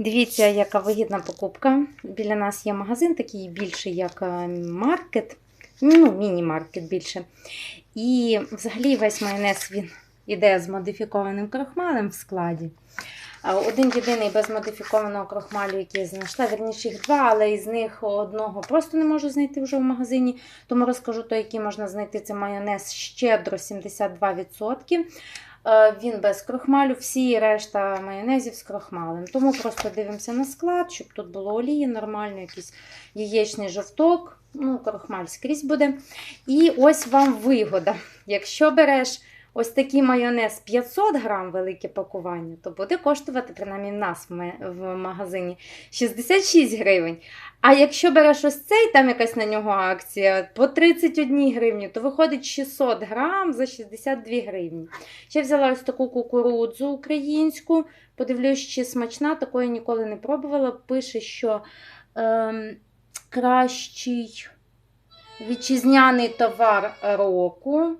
Дивіться, яка вигідна покупка. Біля нас є магазин, такий більший, як е, маркет, ну, міні-маркет більше. І взагалі весь майонез він іде з модифікованим крохмалем в складі. Один єдиний без модифікованого крохмалю, який я знайшла, верніше їх два, але із них одного просто не можу знайти вже в магазині. Тому розкажу той, який можна знайти. Це майонез щедро 72%. Е, Він без крохмалю, всі решта майонезів з крохмалем. Тому просто дивимося на склад, щоб тут було олії, нормально, якийсь яєчний жовток, ну, крохмаль скрізь буде. І ось вам вигода. Якщо береш ось такий майонез 500 грам, велике пакування, то буде коштувати, принаймні в нас в магазині, 66 гривень. А якщо береш ось цей, там якась на нього акція по 31 гривні, то виходить 600 грам за 62 гривні. Ще взяла ось таку кукурудзу українську. Подивлюсь, чи смачна, такої ніколи не пробувала. Пише, що ем, кращий вітчизняний товар року.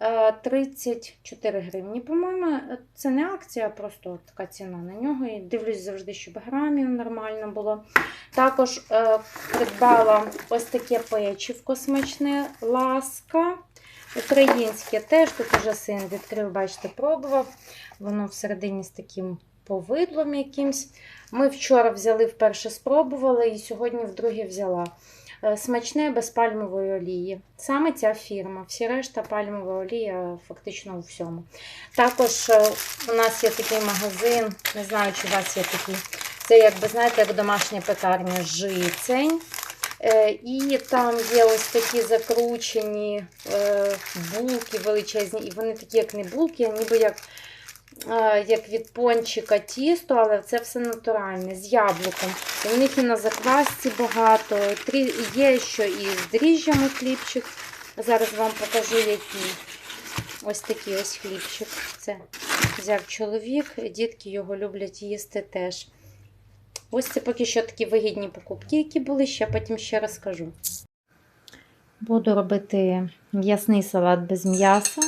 Е, 34 гривні, по-моєму, це не акція, а просто така ціна на нього. І дивлюсь завжди, щоб грамів нормально було. Також е, придбала ось таке печивко смачне ласка. Українське теж тут уже син відкрив, бачите, пробував. Воно всередині з таким повидлом якимсь. Ми вчора взяли вперше спробували і сьогодні вдруге взяла. Е, Смачне без пальмової олії. Саме ця фірма. Всі решта пальмова олія фактично у всьому. Також е, у нас є такий магазин, не знаю, чи у вас є такий. Це, якби знаєте, як домашня пекарня жицень. Е, І там є ось такі закручені е, булки величезні, і вони такі, як не булки, а ніби як, як від пончика тісто, але це все натуральне, з яблуком. В них і на заквасці багато. Є що і з дріжджами хлібчик. Зараз вам покажу, який. Ось такий ось хлібчик. Це взяв чоловік, дітки його люблять їсти теж. Ось це поки що такі вигідні покупки, які були, ще потім ще розкажу. Буду робити м'ясний салат без м'яса.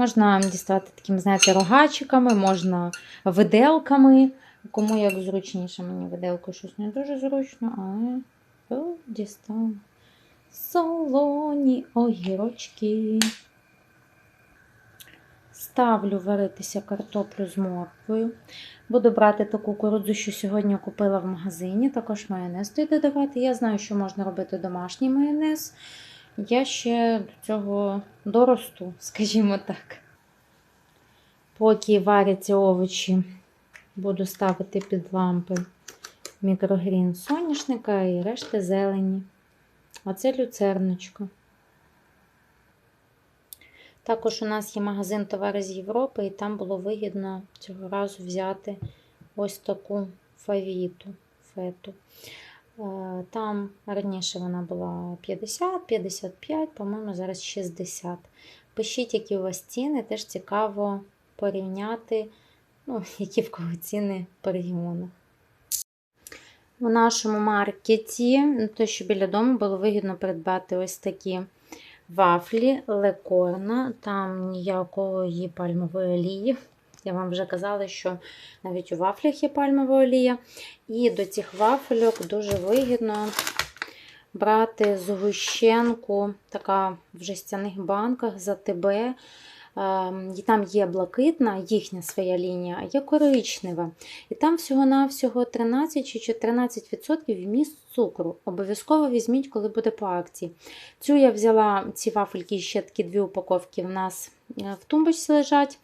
Можна дістати такими, знаєте, рогачиками, можна виделками. Кому як зручніше, мені виделкою щось не дуже зручно, але о, дістала. Солоні огірочки. Ставлю варитися картоплю з морквою. Буду брати таку кукурудзу, що сьогодні купила в магазині. Також майонез туди додавати. Я знаю, що можна робити домашній майонез. Я ще до цього доросту, скажімо так. Поки варяться овочі, буду ставити під лампи мікрогрін соняшника і решти зелені. Оце люцерночка. Також у нас є магазин товари з Європи, і там було вигідно цього разу взяти ось таку фавіту, фету. Там раніше вона була 50-55, по-моєму, зараз 60. Пишіть, які у вас ціни, теж цікаво порівняти, ну, які в кого ціни по регіонах. В нашому маркеті, ну, то що біля дому, було вигідно придбати ось такі вафлі лекорна, там ніякої пальмової олії. Я вам вже казала, що навіть у вафлях є пальмова олія. І до цих вафельок дуже вигідно брати згущенку, така в жестяних банках за ТБ. І там є блакитна, їхня своя лінія, а є коричнева. І там всього-навсього 13 чи 14% вміст цукру. Обов'язково візьміть, коли буде по акції. Цю я взяла ці вафельки, ще такі дві упаковки в нас е, в тумбочці лежать.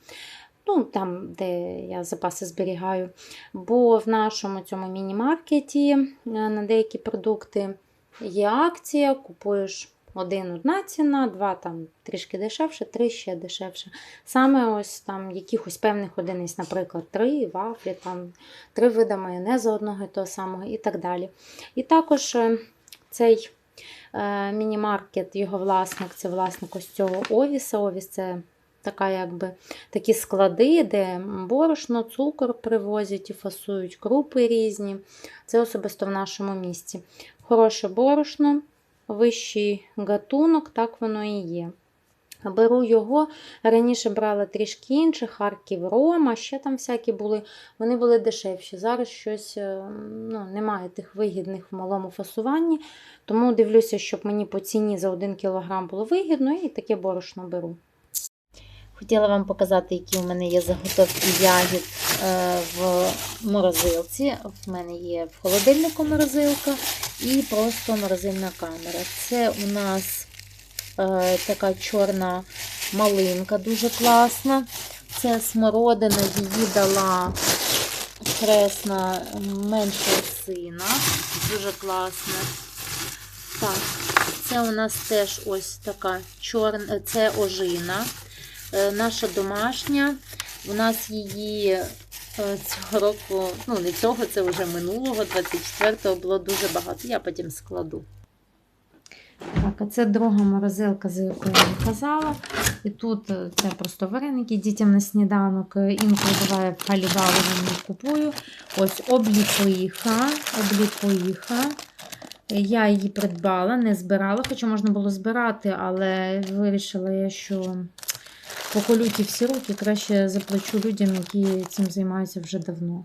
Ну, там, де я запаси зберігаю. Бо в нашому цьому міні-маркеті е, на деякі продукти є акція, купуєш один одна ціна, два там трішки дешевше, три ще дешевше. Саме ось там якихось певних одиниць, наприклад, три вафлі, там, три види майонезу одного і того самого і так далі. І також е, цей е, міні-маркет, його власник, це власник ось цього Овіса. Овіс це така, якби, такі склади, де борошно, цукор привозять і фасують крупи різні. Це особисто в нашому місті. Хороше борошно, вищий гатунок, так воно і є. Беру його. Раніше брала трішки інших, Харків, Рома, ще там всякі були. Вони були дешевші. Зараз щось е, ну, немає тих вигідних в малому фасуванні. Тому дивлюся, щоб мені по ціні за 1 кг було вигідно, і таке борошно беру. Хотіла вам показати, які у мене є заготовки ягід е, в морозилці. В мене є в холодильнику морозилка і просто морозильна камера. Це у нас е, така чорна малинка, дуже класна. Це смородина, її дала хресна меншого сина. Дуже класна. Так, це у нас теж ось така чорна, це ожина. Е, Наша домашня. У нас її е, цього року, ну не цього, це вже минулого, 24-го було дуже багато. Я потім складу. Так, а це друга морозилка, за якою я казала. І тут е, це просто вареники дітям на сніданок. Інколи буває не купую. Ось обліпиха, обліпиха. Я її придбала, не збирала, хоча можна було збирати, але вирішила я, що поколюті всі руки, краще заплачу людям, які цим займаються вже давно.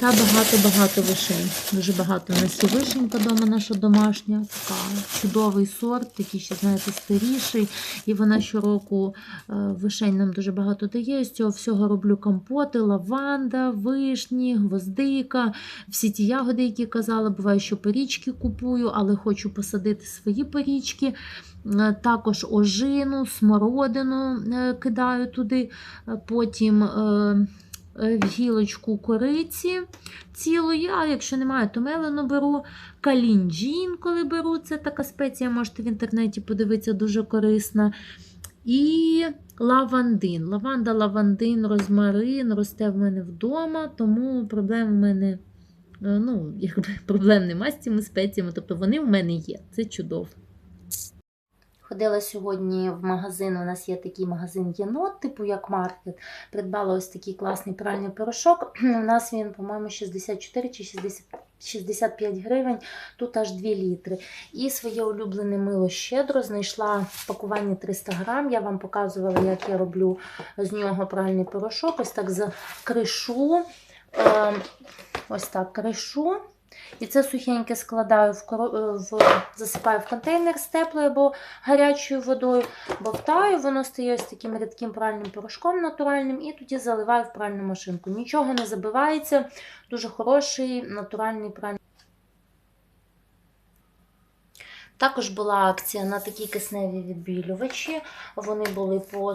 Та багато-багато вишень. Дуже багато у вишенька дома наша домашня. Така чудовий сорт, такий ще, знаєте, старіший. І вона щороку е, вишень нам дуже багато дає. З цього всього роблю компоти, лаванда, вишні, гвоздика, всі ті ягоди, які казала. Буває, що порічки купую, але хочу посадити свої порічки. Е, Також ожину, смородину е, кидаю туди, потім. Е, в гілочку кориці цілої, а якщо немає, то мелену беру. Калінджін, коли беру, це така спеція, можете в інтернеті подивитися, дуже корисна. І лавандин. Лаванда, лавандин, розмарин росте в мене вдома, тому проблем в мене е, ну, якби проблем нема з цими спеціями, тобто вони в мене є. Це чудово. Ходила сьогодні в магазин. У нас є такий магазин єнот, типу як маркет. Придбала ось такий класний пральний порошок. У нас він, по-моєму, 64 чи 60, 65 гривень, тут аж 2 літри. І своє улюблене мило щедро знайшла в пакуванні 300 грам. Я вам показувала, як я роблю з нього пральний порошок. Ось так закришу. Е, ось так кришу. І це сухеньке складаю в, е, в засипаю в контейнер з теплою або гарячою водою, бовтаю, воно стає ось таким рідким пральним порошком натуральним, і тоді заливаю в пральну машинку. Нічого не забивається, дуже хороший натуральний пральний. Також була акція на такі кисневі відбілювачі. Вони були по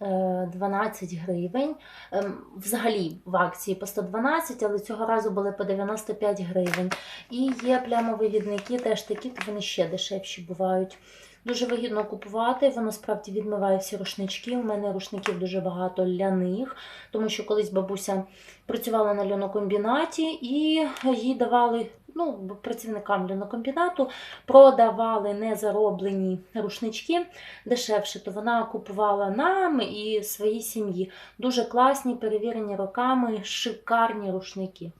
112 гривень. Ем, Взагалі в акції по 112, але цього разу були по 95 гривень. І є плямові відники, теж такі, то вони ще дешевші бувають. Дуже вигідно купувати, воно справді відмиває всі рушнички. У мене рушників дуже багато ляних, тому що колись бабуся працювала на льонокомбінаті і їй давали ну, працівникам льонокомбінату продавали незароблені рушнички дешевше, то вона купувала нам і своїй сім'ї. Дуже класні, перевірені роками, шикарні рушники.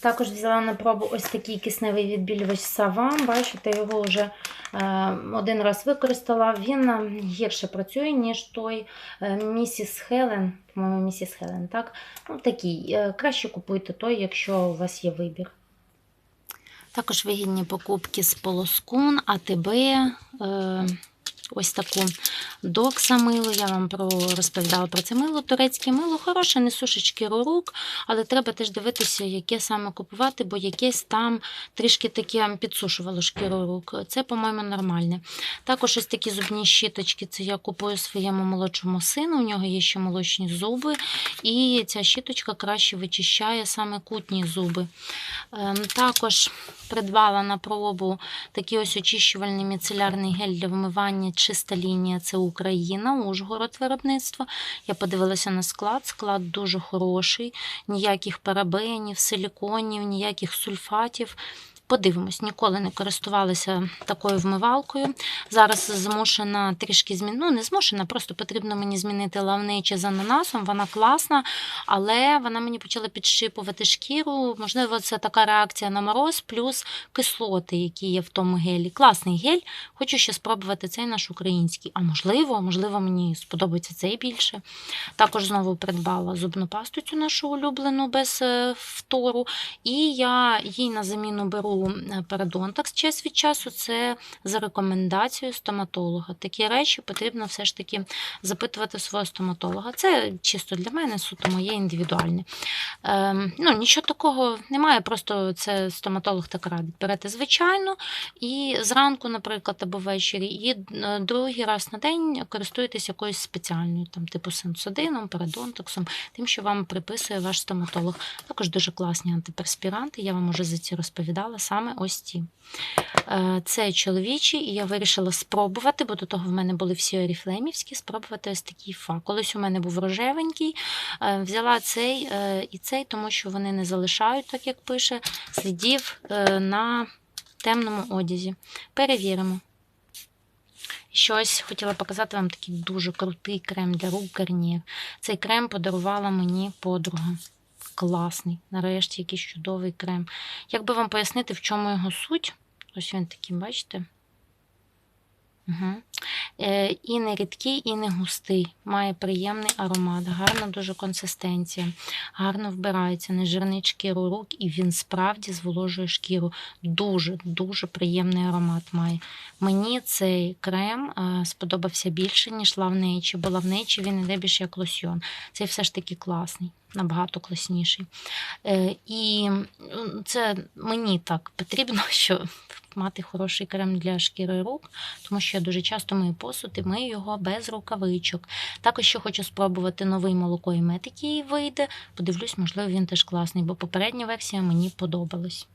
Також взяла на пробу ось такий кисневий відбілювач Савам. Бачите, його вже е, один раз використала. Він гірше працює, ніж той е, місіс Хелен. По-моєму, місіс Хелен, так? Ну, такий. Е, краще купуйте той, якщо у вас є вибір. Також вигідні покупки з Полоскун, АТБ. Е, ось таку докса мило. Я вам про, розповідала про це мило. Турецьке мило хороше, не сушить шкіру рук, але треба теж дивитися, яке саме купувати, бо якесь там трішки таке підсушувало шкіру рук. Це, по-моєму, нормальне. Також ось такі зубні щіточки. Це я купую своєму молодшому сину. У нього є ще молочні зуби, і ця щіточка краще вичищає саме кутні зуби. Ем, Також придбала на пробу такий ось очищувальний міцелярний гель для вмивання. Чиста лінія це Україна, Ужгород виробництво. Я подивилася на склад. Склад дуже хороший, ніяких парабенів, силіконів, ніяких сульфатів. Подивимось, ніколи не користувалася такою вмивалкою. Зараз змушена трішки змінити. Ну, не змушена, просто потрібно мені змінити лавниче з ананасом. Вона класна, але вона мені почала підщипувати шкіру. Можливо, це така реакція на мороз, плюс кислоти, які є в тому гелі. Класний гель. Хочу ще спробувати цей наш український. А можливо, можливо, мені сподобається цей більше. Також знову придбала зубну пасту цю нашу улюблену без е, втору. І я їй на заміну беру е, парадонтакс час від часу. Це за рекомендацією стоматолога. Такі речі потрібно все ж таки запитувати свого стоматолога. Це чисто для мене, суто моє індивідуальне. Ем, ну, Нічого такого немає, просто це стоматолог так радить. Берете звичайно, і зранку, наприклад, або ввечері, і е, другий раз на день користуєтесь якоюсь спеціальною, там, типу сенсодином, парадонтаксом, тим, що вам приписує ваш стоматолог. Також дуже класні антиперспіранти, я вам уже за ці розповідала, саме ось ці. Е, Це чоловічі, і я вирішила спробувати, бо до того в мене були всі оріфлеймівські, спробувати ось такий фа. Колись у мене був рожевенький, е, взяла цей е, і цей, тому що вони не залишають, так як пише, слідів на темному одязі. Перевіримо. Щось хотіла показати вам такий дуже крутий крем для рук Garnier. Цей крем подарувала мені подруга. Класний. Нарешті якийсь чудовий крем. Як би вам пояснити, в чому його суть? Ось він такий, бачите? Угу. Е, і не рідкий, і не густий. Має приємний аромат, гарна дуже консистенція, гарно вбирається, не жирнить шкіру рук, і він справді зволожує шкіру. Дуже-дуже приємний аромат має. Мені цей крем е, сподобався більше, ніж лавнечі, бо лавнечі він іде більше як лосьйон. Цей все ж таки класний, набагато класніший. Е, і це мені так потрібно, що мати хороший крем для шкіри рук, тому що я дуже часто мию посуд і мию його без рукавичок. Також ще хочу спробувати новий молоко і мед, який вийде. Подивлюсь, можливо, він теж класний, бо попередня версія мені подобалась.